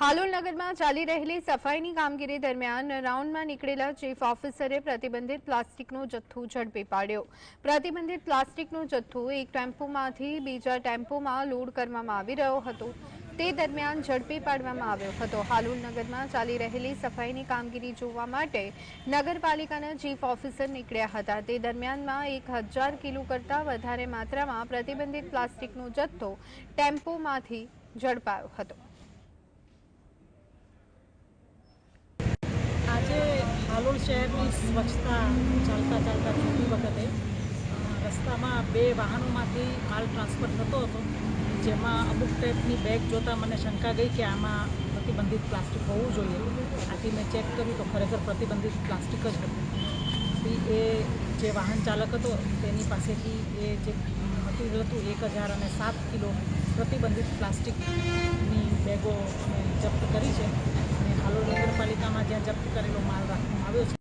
હાલોલ નગરમાં ચાલી રહેલી સફાઈની કામગીરી દરમિયાન રાઉન્ડમાં નીકળેલા ચીફ ઓફિસરે પ્રતિબંધિત પ્લાસ્ટિકનો જથ્થો જડપી પાડ્યો પ્રતિબંધિત પ્લાસ્ટિકનો જથ્થો એક ટેમ્પોમાંથી બીજા ટેમ્પોમાં લોડ કરવામાં આવી રહ્યો હતો તે દરમિયાન જડપી પાડવામાં આવ્યો હતો હાલોલ નગરમાં ચાલી રહેલી સફાઈની કામગીરી જોવા માટે નગરપાલિકાના ચીફ ઓફિસર નીકળ્યા હતા તે દરમિયાનમાં 1000 કિલો કરતાં વધારે માત્રામાં પ્રતિબંધિત પ્લાસ્ટિકનો જથ્થો ટેમ્પોમાંથી જડપાયો હતો કલોલ શહેરની સ્વચ્છતા ચાલતા ચાલતા જતી વખતે રસ્તામાં બે વાહનોમાંથી માલ ટ્રાન્સફર થતો હતો જેમાં અમુક ટાઈપની બેગ જોતાં મને શંકા ગઈ કે આમાં પ્રતિબંધિત પ્લાસ્ટિક હોવું જોઈએ આથી મેં ચેક કર્યું તો ખરેખર પ્રતિબંધિત પ્લાસ્ટિક જ હતું એ જે વાહન ચાલક હતો તેની પાસેથી એ જે મટીરિયલ હતું એક હજાર અને સાત કિલો પ્રતિબંધિત પ્લાસ્ટિકની બેગો મેં જપ્ત કરી છે ત્યાં જપ્ત કરેલો માલ રાખવામાં આવ્યો છે